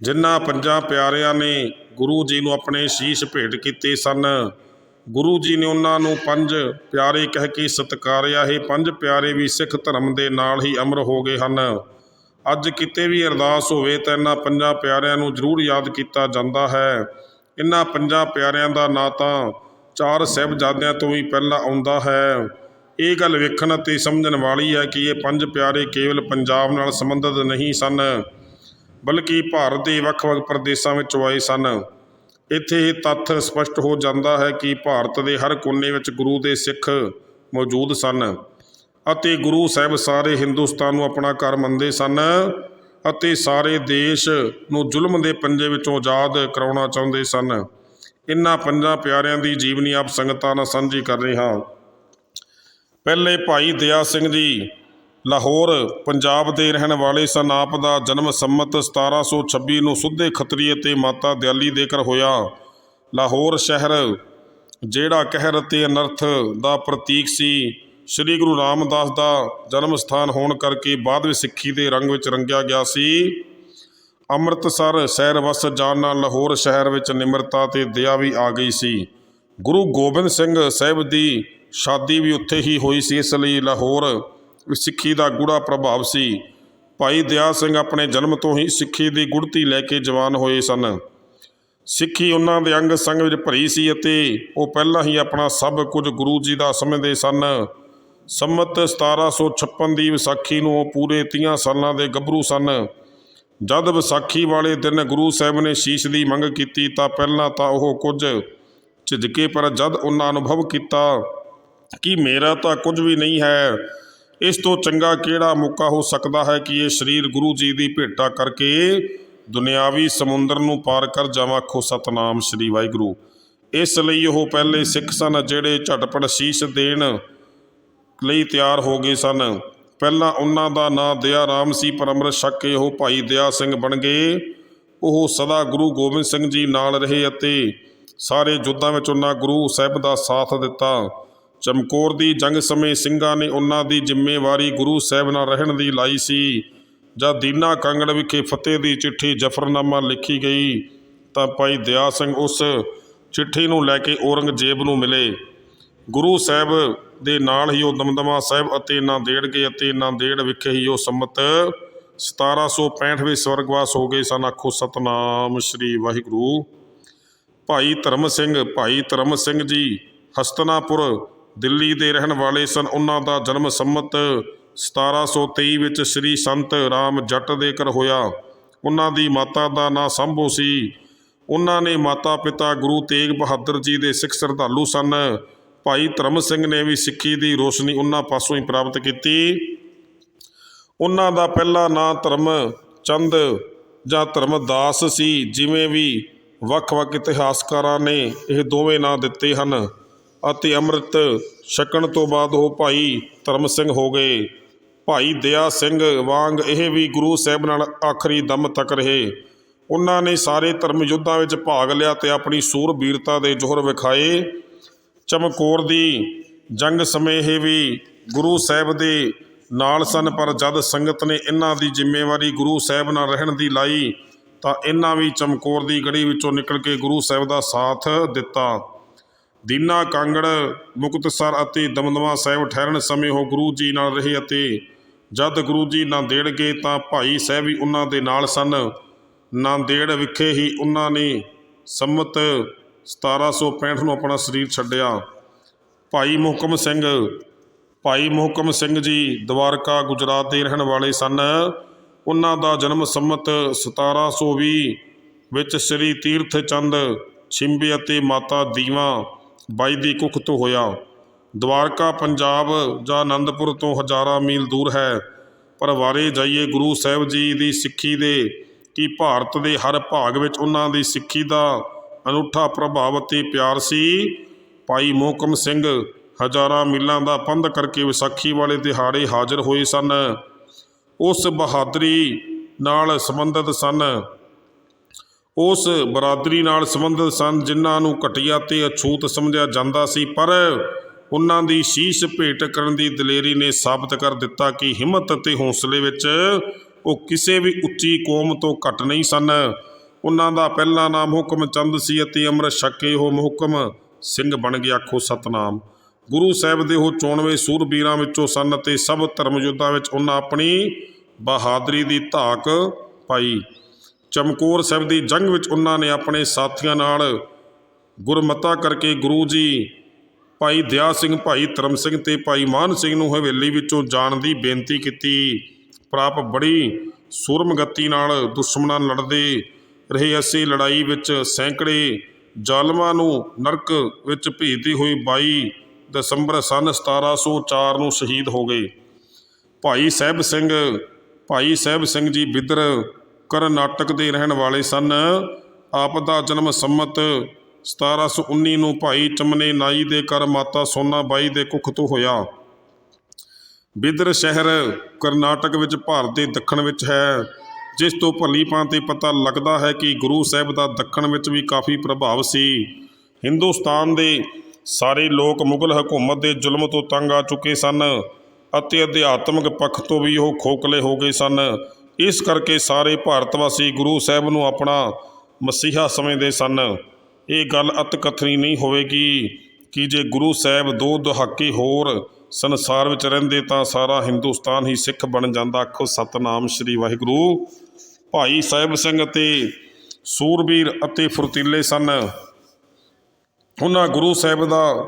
ਜਿਨ੍ਹਾਂ ਪੰਜਾਂ ਪਿਆਰਿਆਂ ਨੇ ਗੁਰੂ ਜੀ ਨੂੰ ਆਪਣੇ ਸ਼ੀਸ਼ ਭੇਟ ਕੀਤੇ ਸਨ, ਗੁਰੂ ਜੀ ਨੇ ਉਹਨਾਂ ਨੂੰ ਪੰਜ ਪਿਆਰੇ ਕਹਿ ਕੇ ਸਤਿਕਾਰਿਆ। ਇਹ ਪੰਜ ਪਿਆਰੇ ਵੀ ਸਿੱਖ ਧਰਮ ਦੇ ਨਾਲ ਹੀ ਅਮਰ ਹੋ ਗਏ ਹਨ। ਅੱਜ ਕਿਤੇ ਵੀ ਅਰਦਾਸ ਹੋਵੇ ਤਾਂ ਇਹਨਾਂ ਪੰਜਾਂ ਪਿਆਰਿਆਂ ਨੂੰ ਜ਼ਰੂਰ ਯਾਦ ਕੀਤਾ ਜਾਂਦਾ ਹੈ। ਇਹਨਾਂ ਪੰਜਾਂ ਪਿਆਰਿਆਂ ਦਾ ਨਾਂ ਤਾਂ ਚਾਰ ਸਾਹਿਬਜ਼ਾਦਿਆਂ ਤੋਂ ਵੀ ਪਹਿਲਾਂ ਆਉਂਦਾ ਹੈ। ਇਹ ਗੱਲ ਵੇਖਣ ਅਤੇ ਸਮਝਣ ਵਾਲੀ ਹੈ ਕਿ ਇਹ ਪੰਜ ਪਿਆਰੇ ਕੇਵਲ ਪੰਜਾਬ ਨਾਲ ਸੰਬੰਧਿਤ ਨਹੀਂ ਸਨ। ਬਲਕਿ ਭਾਰਤ ਦੇ ਵੱਖ-ਵੱਖ ਪ੍ਰਦੇਸ਼ਾਂ ਵਿੱਚ ਆਏ ਸਨ। ਇੱਥੇ ਇਹ ਤੱਥ ਸਪਸ਼ਟ ਹੋ ਜਾਂਦਾ ਹੈ ਕਿ ਭਾਰਤ ਦੇ ਹਰ ਕੋਨੇ ਵਿੱਚ ਗੁਰੂ ਦੇ ਸਿੱਖ ਮੌਜੂਦ ਸਨ ਅਤੇ ਗੁਰੂ ਸਾਹਿਬ ਸਾਰੇ ਹਿੰਦੁਸਤਾਨ ਨੂੰ ਆਪਣਾ ਘਰ ਮੰਨਦੇ ਸਨ ਅਤੇ ਸਾਰੇ ਦੇਸ਼ ਨੂੰ ਜ਼ੁਲਮ ਦੇ ਪੰਜੇ ਵਿੱਚੋਂ ਆਜ਼ਾਦ ਕਰਾਉਣਾ ਚਾਹੁੰਦੇ ਸਨ। ਇਨ੍ਹਾਂ ਪੰਜਾਂ ਪਿਆਰਿਆਂ ਦੀ ਜੀਵਨੀ ਆਪ ਸੰਗਤਾਂ ਨਾਲ ਸਾਂਝੀ ਕਰ ਰਹੇ ਹਾਂ। ਪਹਿਲੇ ਭਾਈ ਦਇਆ ਸਿੰਘ ਜੀ ਲਾਹੌਰ, ਪੰਜਾਬ ਦੇ ਰਹਿਣ ਵਾਲੇ ਸਨ। ਆਪ ਦਾ ਜਨਮ ਸੰਮਤ 1726 ਨੂੰ ਸੁੱਧੇ ਖੱਤਰੀ ਅਤੇ ਮਾਤਾ ਦਿਆਲੀ ਦੇ ਘਰ ਹੋਇਆ। ਲਾਹੌਰ ਸ਼ਹਿਰ, ਜਿਹੜਾ ਕਹਿਰ ਅਤੇ ਅਨਰਥ ਦਾ ਪ੍ਰਤੀਕ ਸੀ, ਸ੍ਰੀ ਗੁਰੂ ਰਾਮਦਾਸ ਦਾ ਜਨਮ ਸਥਾਨ ਹੋਣ ਕਰਕੇ ਬਾਅਦ ਵਿੱਚ ਸਿੱਖੀ ਦੇ ਰੰਗ ਵਿੱਚ ਰੰਗਿਆ ਗਿਆ ਸੀ। ਅੰਮ੍ਰਿਤਸਰ ਸ਼ਹਿਰ ਵਸ ਜਾਣ ਨਾਲ ਲਾਹੌਰ ਸ਼ਹਿਰ ਵਿੱਚ ਨਿਮਰਤਾ ਤੇ ਦਇਆ ਵੀ ਆ ਗਈ ਸੀ। ਗੁਰੂ ਗੋਬਿੰਦ ਸਿੰਘ ਸਾਹਿਬ ਦੀ ਸ਼ਾਦੀ ਵੀ ਉੱਥੇ ਹੀ ਹੋਈ ਸੀ, ਇਸ ਲਈ ਲਾਹੌਰ ਸਿੱਖੀ ਦਾ ਗੂੜਾ ਪ੍ਰਭਾਵ ਸੀ। ਭਾਈ ਦਇਆ ਸਿੰਘ ਆਪਣੇ ਜਨਮ ਤੋਂ ਹੀ ਸਿੱਖੀ ਦੀ ਗੁੜਤੀ ਲੈ ਕੇ ਜਵਾਨ ਹੋਏ ਸਨ। ਸਿੱਖੀ ਉਹਨਾਂ ਦੇ ਅੰਗ ਸੰਗ ਵਿੱਚ ਭਰੀ ਸੀ ਅਤੇ ਉਹ ਪਹਿਲਾਂ ਹੀ ਆਪਣਾ ਸਭ ਕੁਝ ਗੁਰੂ ਜੀ ਦਾ ਸਮਝਦੇ ਸਨ। ਸੰਮਤ 1756 ਦੀ ਵਿਸਾਖੀ ਨੂੰ ਉਹ ਪੂਰੇ 30 ਸਾਲਾਂ ਦੇ ਗੱਭਰੂ ਸਨ। ਜਦ ਵਿਸਾਖੀ ਵਾਲੇ ਦਿਨ ਗੁਰੂ ਸਾਹਿਬ ਨੇ ਸ਼ੀਸ਼ ਦੀ ਮੰਗ ਕੀਤੀ ਤਾਂ ਪਹਿਲਾਂ ਤਾਂ ਉਹ ਕੁਝ ਝਿਜਕੇ ਪਰ ਜਦ ਉਹਨਾਂ ਅਨੁਭਵ ਕੀਤਾ ਕਿ ਮੇਰਾ ਤਾਂ ਕੁਝ ਵੀ ਨਹੀਂ ਹੈ ਇਸ ਤੋਂ ਚੰਗਾ ਕਿਹੜਾ ਮੌਕਾ ਹੋ ਸਕਦਾ ਹੈ ਕਿ ਇਹ ਸਰੀਰ ਗੁਰੂ ਜੀ ਦੀ ਭੇਟਾ ਕਰਕੇ ਦੁਨਿਆਵੀ ਸਮੁੰਦਰ ਨੂੰ ਪਾਰ ਕਰ ਜਾਵਾਂ? ਖੋ ਸਤਨਾਮ ਸ੍ਰੀ ਵਾਹਿਗੁਰੂ। ਇਸ ਲਈ ਉਹ ਪਹਿਲੇ ਸਿੱਖ ਸਨ ਜਿਹੜੇ ਝਟਪਟ ਸ਼ੀਸ਼ ਦੇਣ ਲਈ ਤਿਆਰ ਹੋ ਗਏ ਸਨ। ਪਹਿਲਾਂ ਉਹਨਾਂ ਦਾ ਨਾਂ ਦਇਆ ਰਾਮ ਸੀ, ਪਰ ਅੰਮ੍ਰਿਤ ਛਕ ਕੇ ਉਹ ਭਾਈ ਦਇਆ ਸਿੰਘ ਬਣ ਗਏ। ਉਹ ਸਦਾ ਗੁਰੂ ਗੋਬਿੰਦ ਸਿੰਘ ਜੀ ਨਾਲ ਰਹੇ ਅਤੇ ਸਾਰੇ ਯੁੱਧਾਂ ਵਿੱਚ ਉਹਨਾਂ ਗੁਰੂ ਸਾਹਿਬ ਦਾ ਸਾਥ ਦਿੱਤਾ। ਚਮਕੌਰ ਦੀ ਜੰਗ ਸਮੇਂ ਸਿੰਘਾਂ ਨੇ ਉਹਨਾਂ ਦੀ ਜ਼ਿੰਮੇਵਾਰੀ ਗੁਰੂ ਸਾਹਿਬ ਨਾਲ ਰਹਿਣ ਦੀ ਲਾਈ ਸੀ। ਜਦ ਦੀਨਾ ਕਾਂਗੜ ਵਿਖੇ ਫਤਿਹ ਦੀ ਚਿੱਠੀ ਜਫਰਨਾਮਾ ਲਿਖੀ ਗਈ, ਤਾਂ ਭਾਈ ਦਇਆ ਸਿੰਘ ਉਸ ਚਿੱਠੀ ਨੂੰ ਲੈ ਕੇ ਔਰੰਗਜ਼ੇਬ ਨੂੰ ਮਿਲੇ। ਗੁਰੂ ਸਾਹਿਬ ਦੇ ਨਾਲ ਹੀ ਉਹ ਦਮਦਮਾ ਸਾਹਿਬ ਅਤੇ ਨਾਂਦੇੜ ਗਏ ਅਤੇ ਨਾਂਦੇੜ ਵਿਖੇ ਹੀ ਉਹ ਸੰਮਤ 1765 ਵਿੱਚ ਸਵਰਗਵਾਸ ਹੋ ਗਏ ਸਨ। ਆਖੋ, ਸਤਨਾਮ ਸ੍ਰੀ ਵਾਹਿਗੁਰੂ। ਭਾਈ ਧਰਮ ਸਿੰਘ, ਭਾਈ ਧਰਮ ਸਿੰਘ ਜੀ, ਹਸਤਨਾਪੁਰ ਦਿੱਲੀ ਦੇ ਰਹਿਣ ਵਾਲੇ ਸਨ। ਉਹਨਾਂ ਦਾ ਜਨਮ ਸੰਮਤ 1723 ਵਿੱਚ ਸ੍ਰੀ ਸੰਤ ਰਾਮ ਜੱਟ ਦੇ ਘਰ ਹੋਇਆ। ਉਹਨਾਂ ਦੀ ਮਾਤਾ ਦਾ ਨਾਂ ਸੰਭੋ ਸੀ। ਉਹਨਾਂ ਨੇ ਮਾਤਾ ਪਿਤਾ ਗੁਰੂ ਤੇਗ ਬਹਾਦਰ ਜੀ ਦੇ ਸਿੱਖ ਸ਼ਰਧਾਲੂ ਸਨ। ਭਾਈ ਧਰਮ ਸਿੰਘ ਨੇ ਵੀ ਸਿੱਖੀ ਦੀ ਰੋਸ਼ਨੀ ਉਹਨਾਂ ਪਾਸੋਂ ਹੀ ਪ੍ਰਾਪਤ ਕੀਤੀ। ਉਹਨਾਂ ਦਾ ਪਹਿਲਾ ਨਾਂ ਧਰਮ ਚੰਦ ਜਾਂ ਧਰਮਦਾਸ ਸੀ। ਜਿਵੇਂ ਵੀ ਵੱਖ-ਵੱਖ ਇਤਿਹਾਸਕਾਰਾਂ ਨੇ ਇਹ ਦੋਵੇਂ ਨਾਂ ਦਿੱਤੇ ਹਨ। ਅਤੇ ਅੰਮ੍ਰਿਤ ਛਕਣ ਤੋਂ ਬਾਅਦ ਉਹ ਭਾਈ ਧਰਮ ਸਿੰਘ ਹੋ ਗਏ। ਭਾਈ ਦਇਆ ਸਿੰਘ ਵਾਂਗ ਇਹ ਵੀ ਗੁਰੂ ਸਾਹਿਬ ਨਾਲ ਆਖਰੀ ਦਮ ਤੱਕ ਰਹੇ। ਉਹਨਾਂ ਨੇ ਸਾਰੇ ਧਰਮ ਯੁੱਧਾਂ ਵਿੱਚ ਭਾਗ ਲਿਆ ਤੇ ਆਪਣੀ ਸੂਰਬੀਰਤਾ ਦੇ ਜੋਹਰ ਵਿਖਾਏ। ਚਮਕੌਰ ਦੀ ਜੰਗ ਸਮੇਂ ਇਹ ਵੀ ਗੁਰੂ ਸਾਹਿਬ ਦੇ ਨਾਲ ਸਨ, ਪਰ ਜਦ ਸੰਗਤ ਨੇ ਇਹਨਾਂ ਦੀ ਜ਼ਿੰਮੇਵਾਰੀ ਗੁਰੂ ਸਾਹਿਬ ਨਾਲ ਰਹਿਣ ਦੀ ਲਾਈ ਤਾਂ ਇਹਨਾਂ ਵੀ ਚਮਕੌਰ ਦੀ ਗੜੀ ਵਿੱਚੋਂ ਨਿਕਲ ਕੇ ਗੁਰੂ ਸਾਹਿਬ ਦਾ ਸਾਥ ਦਿੱਤਾ। ਦੀਨਾ ਕਾਂਗੜ, ਮੁਕਤਸਰ ਅਤੇ ਦਮਦਮਾ ਸਾਹਿਬ ਠਹਿਰਣ ਸਮੇਂ ਉਹ ਗੁਰੂ ਜੀ ਨਾਲ ਰਹੇ ਅਤੇ ਜਦ ਗੁਰੂ ਜੀ ਨਾਂਦੇੜ ਗਏ ਤਾਂ ਭਾਈ ਸਾਹਿਬ ਵੀ ਉਹਨਾਂ ਦੇ ਨਾਲ ਸਨ। ਨਾਂਦੇੜ ਵਿਖੇ ਹੀ ਉਹਨਾਂ ਨੇ ਸੰਮਤ 1765 ਨੂੰ ਆਪਣਾ ਸਰੀਰ ਛੱਡਿਆ। ਭਾਈ ਮੁਹਕਮ ਸਿੰਘ, ਭਾਈ ਮੁਹਕਮ ਸਿੰਘ ਜੀ ਦਵਾਰਕਾ ਗੁਜਰਾਤ ਦੇ ਰਹਿਣ ਵਾਲੇ ਸਨ। ਉਹਨਾਂ ਦਾ ਜਨਮ ਸੰਮਤ 1720 ਵਿੱਚ ਸ੍ਰੀ ਤੀਰਥ ਚੰਦ ਛਿੰਬੇ ਅਤੇ ਮਾਤਾ ਦੀਵਾ ਬਾਈ ਦੀ ਕੁੱਖ ਤੋਂ ਹੋਇਆ। ਦਵਾਰਕਾ ਪੰਜਾਬ ਜਾਂ ਆਨੰਦਪੁਰ ਤੋਂ ਹਜ਼ਾਰਾਂ ਮੀਲ ਦੂਰ ਹੈ। ਪਰ ਵਾਰੇ ਜਾਈਏ ਗੁਰੂ ਸਾਹਿਬ ਜੀ ਦੀ ਸਿੱਖੀ ਦੇ ਕਿ ਭਾਰਤ ਦੇ ਹਰ ਭਾਗ ਵਿੱਚ ਉਹਨਾਂ ਦੀ ਸਿੱਖੀ ਦਾ ਅਨੂਠਾ ਪ੍ਰਭਾਵ ਅਤੇ ਪਿਆਰ ਸੀ। ਭਾਈ ਮੋਹਕਮ ਸਿੰਘ ਹਜ਼ਾਰਾਂ ਮੀਲਾਂ ਦਾ ਪੰਧ ਕਰਕੇ ਵਿਸਾਖੀ ਵਾਲੇ ਦਿਹਾੜੇ ਹਾਜ਼ਰ ਹੋਏ ਸਨ। ਉਸ ਬਹਾਦਰੀ ਨਾਲ ਸੰਬੰਧਿਤ ਸਨ। ਉਸ ਬਰਾਦਰੀ ਨਾਲ ਸੰਬੰਧਿਤ ਸਨ, ਜਿਨ੍ਹਾਂ ਨੂੰ ਘਟੀਆ ਤੇ ਅਛੂਤ ਸਮਝਿਆ ਜਾਂਦਾ ਸੀ। ਪਰ ਉਹਨਾਂ ਦੀ ਸ਼ੀਸ਼ ਭੇਟ ਕਰਨ ਦੀ ਦਲੇਰੀ ਨੇ ਸਾਬਤ ਕਰ ਦਿੱਤਾ ਕਿ ਹਿੰਮਤ ਅਤੇ ਹੌਸਲੇ ਵਿੱਚ ਉਹ ਕਿਸੇ ਵੀ ਉੱਚੀ ਕੌਮ ਤੋਂ ਘੱਟ ਨਹੀਂ ਸਨ। ਉਹਨਾਂ ਦਾ ਪਹਿਲਾ ਨਾਮ ਹੁਕਮ ਚੰਦ ਸੀ ਅਤੇ ਅੰਮ੍ਰਿਤ ਛਕ ਉਹ ਮੁਹਕਮ ਸਿੰਘ ਬਣ ਗਿਆ, ਆਖੋ ਸਤਨਾਮ। ਗੁਰੂ ਸਾਹਿਬ ਦੇ ਉਹ ਚੋਣਵੇਂ ਸੂਰਬੀਰਾਂ ਵਿੱਚੋਂ ਸਨ ਅਤੇ ਸਭ ਧਰਮ ਯੁੱਧਾਂ ਵਿੱਚ ਉਹਨਾਂ ਆਪਣੀ ਬਹਾਦਰੀ ਦੀ ਧਾਕ ਪਾਈ। ਚਮਕੌਰ ਸਾਹਿਬ ਦੀ ਜੰਗ ਵਿੱਚ ਉਹਨਾਂ ਨੇ ਆਪਣੇ ਸਾਥੀਆਂ ਨਾਲ ਗੁਰਮਤਾ ਕਰਕੇ ਗੁਰੂ ਜੀ, ਭਾਈ ਦਿਆ ਸਿੰਘ, ਭਾਈ ਧਰਮ ਸਿੰਘ ਤੇ ਭਾਈ ਮਾਨ ਸਿੰਘ ਨੂੰ ਹਵੇਲੀ ਵਿੱਚੋਂ ਜਾਣ ਦੀ ਬੇਨਤੀ ਕੀਤੀ। ਪ੍ਰਾਪ ਬੜੀ ਸੂਰਮਗਤੀ ਨਾਲ ਦੁਸ਼ਮਣਾਂ ਲੜਦੇ ਰਹੇ। ਅਸੀਂ ਲੜਾਈ ਵਿੱਚ ਸੈਂਕੜੇ ਜ਼ਾਲਮਾਂ ਨੂੰ ਨਰਕ ਵਿੱਚ ਭੇਜਦੀ ਹੋਈ 22 ਦਸੰਬਰ ਸਨ 1704 ਨੂੰ ਸ਼ਹੀਦ ਹੋ ਗਏ। ਭਾਈ ਸਾਹਿਬ ਸਿੰਘ, ਭਾਈ ਸਾਹਿਬ ਸਿੰਘ ਜੀ ਬਿੱਦਰ ਕਰਨਾਟਕ ਦੇ ਰਹਿਣ ਵਾਲੇ ਸਨ। ਆਪ ਦਾ ਜਨਮ ਸੰਮਤ 1719 ਨੂੰ ਭਾਈ ਚਮਨੇ ਨਾਈ ਦੇ ਘਰ ਮਾਤਾ ਸੋਨਾ ਬਾਈ ਦੇ ਕੁੱਖ ਤੋਂ ਹੋਇਆ। ਬਿਦਰ ਸ਼ਹਿਰ ਕਰਨਾਟਕ ਵਿੱਚ ਭਾਰਤ ਦੇ ਦੱਖਣ ਵਿੱਚ ਹੈ, ਜਿਸ ਤੋਂ ਭਲੀ ਭਾਂਤੀ ਪਤਾ ਲੱਗਦਾ ਹੈ ਕਿ ਗੁਰੂ ਸਾਹਿਬ ਦਾ ਦੱਖਣ ਵਿੱਚ ਵੀ ਕਾਫੀ ਪ੍ਰਭਾਵ ਸੀ। ਹਿੰਦੁਸਤਾਨ ਦੇ ਸਾਰੇ ਲੋਕ ਮੁਗਲ ਹਕੂਮਤ ਦੇ ਜ਼ੁਲਮ ਤੋਂ ਤੰਗ ਆ ਚੁੱਕੇ ਸਨ ਅਤੇ ਅਧਿਆਤਮਿਕ ਪੱਖ ਤੋਂ ਵੀ ਉਹ ਖੋਖਲੇ ਹੋ ਗਏ ਸਨ। ਇਸ ਕਰਕੇ ਸਾਰੇ ਭਾਰਤ ਵਾਸੀ ਗੁਰੂ ਸਾਹਿਬ ਨੂੰ ਆਪਣਾ ਮਸੀਹਾ ਸਮਝਦੇ ਸਨ। ਇਹ ਗੱਲ ਅਤਕਥਨੀ ਨਹੀਂ ਹੋਵੇਗੀ ਕਿ ਜੇ ਗੁਰੂ ਸਾਹਿਬ ਦੋ ਦਹਾਕੇ ਹੋਰ ਸੰਸਾਰ ਵਿੱਚ ਰਹਿੰਦੇ ਤਾਂ ਸਾਰਾ ਹਿੰਦੁਸਤਾਨ ਹੀ ਸਿੱਖ ਬਣ ਜਾਂਦਾ। ਆਖੋ, ਸਤਨਾਮ ਸ੍ਰੀ ਵਾਹਿਗੁਰੂ। ਭਾਈ ਸਾਹਿਬ ਸਿੰਘ ਅਤੇ ਸੂਰਬੀਰ ਅਤੇ ਫੁਰਤੀਲੇ ਸਨ। ਉਹਨਾਂ ਗੁਰੂ ਸਾਹਿਬ ਦਾ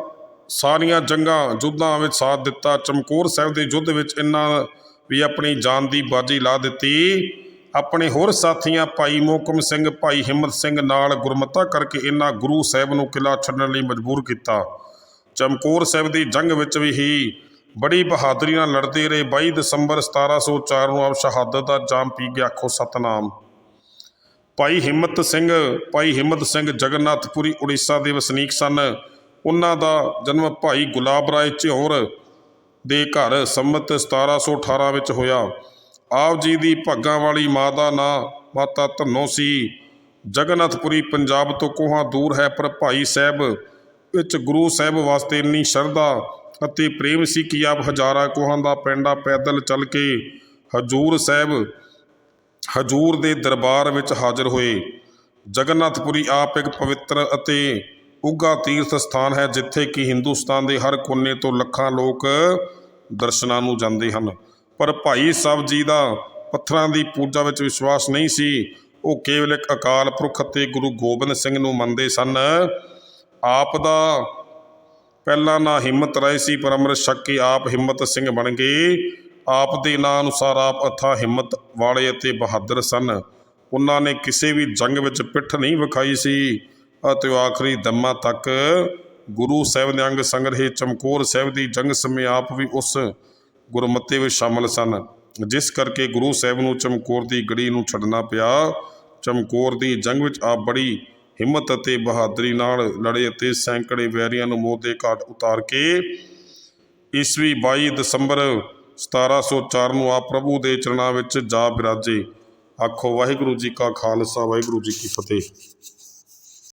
ਸਾਰੀਆਂ ਜੰਗਾਂ ਯੁੱਧਾਂ ਵਿੱਚ ਸਾਥ ਦਿੱਤਾ। ਚਮਕੌਰ ਸਾਹਿਬ ਦੇ ਯੁੱਧ ਵਿੱਚ ਇਹਨਾਂ ਵੀ ਆਪਣੀ ਜਾਨ ਦੀ ਬਾਜੀ ਲਾ ਦਿੱਤੀ। ਆਪਣੇ ਹੋਰ ਸਾਥੀਆਂ ਭਾਈ ਮੋਕਮ ਸਿੰਘ, ਭਾਈ ਹਿੰਮਤ ਸਿੰਘ ਨਾਲ ਗੁਰਮਤਾ ਕਰਕੇ ਇਹਨਾਂ ਗੁਰੂ ਸਾਹਿਬ ਨੂੰ ਕਿਲਾ ਛੱਡਣ ਲਈ ਮਜਬੂਰ ਕੀਤਾ। ਚਮਕੌਰ ਸਾਹਿਬ ਦੀ ਜੰਗ ਵਿੱਚ ਵੀ ਹੀ ਬੜੀ ਬਹਾਦਰੀ ਨਾਲ ਲੜਦੇ ਰਹੇ। 22 ਦਸੰਬਰ 1704 ਨੂੰ ਆਪ ਸ਼ਹਾਦਤ ਦਾ ਜਾਮ ਪੀ ਗਿਆ ਆਖੋ ਸਤਨਾਮ। ਭਾਈ ਹਿੰਮਤ ਸਿੰਘ, ਭਾਈ ਹਿੰਮਤ ਸਿੰਘ ਜਗਨਨਾਥਪੁਰੀ ਉੜੀਸਾ ਦੇ ਵਸਨੀਕ ਸਨ। ਉਹਨਾਂ ਦਾ ਜਨਮ ਭਾਈ ਗੁਲਾਬ ਰਾਏ ਝਿਉਰ ਦੇ ਘਰ ਸੰਮਤ 1718 ਵਿੱਚ ਹੋਇਆ। ਆਪ ਜੀ ਦੀ ਭਾਗਾਂ ਵਾਲੀ ਮਾਂ ਦਾ ਨਾਂ ਮਾਤਾ ਧੰਨੋ ਸੀ। ਜਗਨਨਾਥਪੁਰੀ ਪੰਜਾਬ ਤੋਂ ਕੋਹਾਂ ਦੂਰ ਹੈ, ਪਰ ਭਾਈ ਸਾਹਿਬ ਵਿੱਚ ਗੁਰੂ ਸਾਹਿਬ ਵਾਸਤੇ ਇੰਨੀ ਸ਼ਰਧਾ ਅਤੇ ਪ੍ਰੇਮ ਸੀ ਕਿ ਆਪ ਹਜ਼ਾਰਾਂ ਕੋਹਾਂ ਦਾ ਪੈਂਡਾ ਪੈਦਲ ਚੱਲ ਕੇ ਹਜੂਰ ਸਾਹਿਬ, ਹਜੂਰ ਦੇ ਦਰਬਾਰ ਵਿੱਚ ਹਾਜ਼ਰ ਹੋਏ। ਜਗਨਨਾਥਪੁਰੀ ਆਪ ਇੱਕ ਪਵਿੱਤਰ ਅਤੇ ਉੱਘਾ ਤੀਰਥ ਸਥਾਨ ਹੈ ਜਿੱਥੇ ਕਿ ਹਿੰਦੁਸਤਾਨ ਦੇ ਹਰ ਕੋਨੇ ਤੋਂ ਲੱਖਾਂ ਲੋਕ ਦਰਸ਼ਨਾਂ ਨੂੰ ਜਾਂਦੇ ਹਨ। ਪਰ ਭਾਈ ਸਾਹਿਬ ਜੀ ਦਾ ਪੱਥਰਾਂ ਦੀ ਪੂਜਾ ਵਿੱਚ ਵਿਸ਼ਵਾਸ ਨਹੀਂ ਸੀ। ਉਹ ਕੇਵਲ ਇੱਕ ਅਕਾਲ ਪੁਰਖ ਅਤੇ ਗੁਰੂ ਗੋਬਿੰਦ ਸਿੰਘ ਨੂੰ ਮੰਨਦੇ ਸਨ। ਆਪ ਦਾ ਪਹਿਲਾਂ ਨਾਂ ਹਿੰਮਤ ਰਾਏ ਸੀ, ਪਰ ਅੰਮ੍ਰਿਤ ਛਕ ਕੇ ਆਪ ਹਿੰਮਤ ਸਿੰਘ ਬਣ ਗਏ। ਆਪ ਦੇ ਨਾਂ ਅਨੁਸਾਰ ਆਪ ਅਥਾ ਹਿੰਮਤ ਵਾਲੇ ਅਤੇ ਬਹਾਦਰ ਸਨ। ਉਹਨਾਂ ਨੇ ਕਿਸੇ ਵੀ ਜੰਗ ਵਿੱਚ ਪਿੱਠ ਨਹੀਂ ਵਿਖਾਈ ਸੀ। ਅਤੇ ਆਖਰੀ ਦਮਾਂ ਤੱਕ ਗੁਰੂ ਸਾਹਿਬ ਦੇ ਅੰਗ ਸੰਗ ਰਹੇ ਚਮਕੌਰ ਸਾਹਿਬ ਦੀ ਜੰਗ ਸਮੇਂ ਆਪ ਵੀ ਉਸ ਗੁਰਮਤੇ ਵਿੱਚ ਸ਼ਾਮਲ ਸਨ। ਜਿਸ ਕਰਕੇ ਗੁਰੂ ਸਾਹਿਬ ਨੂੰ ਚਮਕੌਰ ਦੀ ਗੜੀ ਨੂੰ ਛੱਡਣਾ ਪਿਆ। ਚਮਕੌਰ ਦੀ ਜੰਗ ਵਿੱਚ ਆਪ ਬੜੀ ਹਿੰਮਤ ਅਤੇ ਬਹਾਦਰੀ ਨਾਲ ਲੜੇ ਅਤੇ ਸੈਂਕੜੇ ਵੈਰੀਆਂ ਨੂੰ ਮੌਤ ਦੇ ਘਾਟ ਉਤਾਰ ਕੇ ਈਸਵੀ 22 ਦਸੰਬਰ 1704 ਨੂੰ ਆਪ ਪ੍ਰਭੂ ਦੇ ਚਰਨਾਂ ਵਿੱਚ ਜਾ ਬਿਰਾਜੇ ਆਖੋ, ਵਾਹਿਗੁਰੂ ਜੀ ਕਾ ਖਾਲਸਾ, ਵਾਹਿਗੁਰੂ ਜੀ ਕੀ ਫਤਿਹ।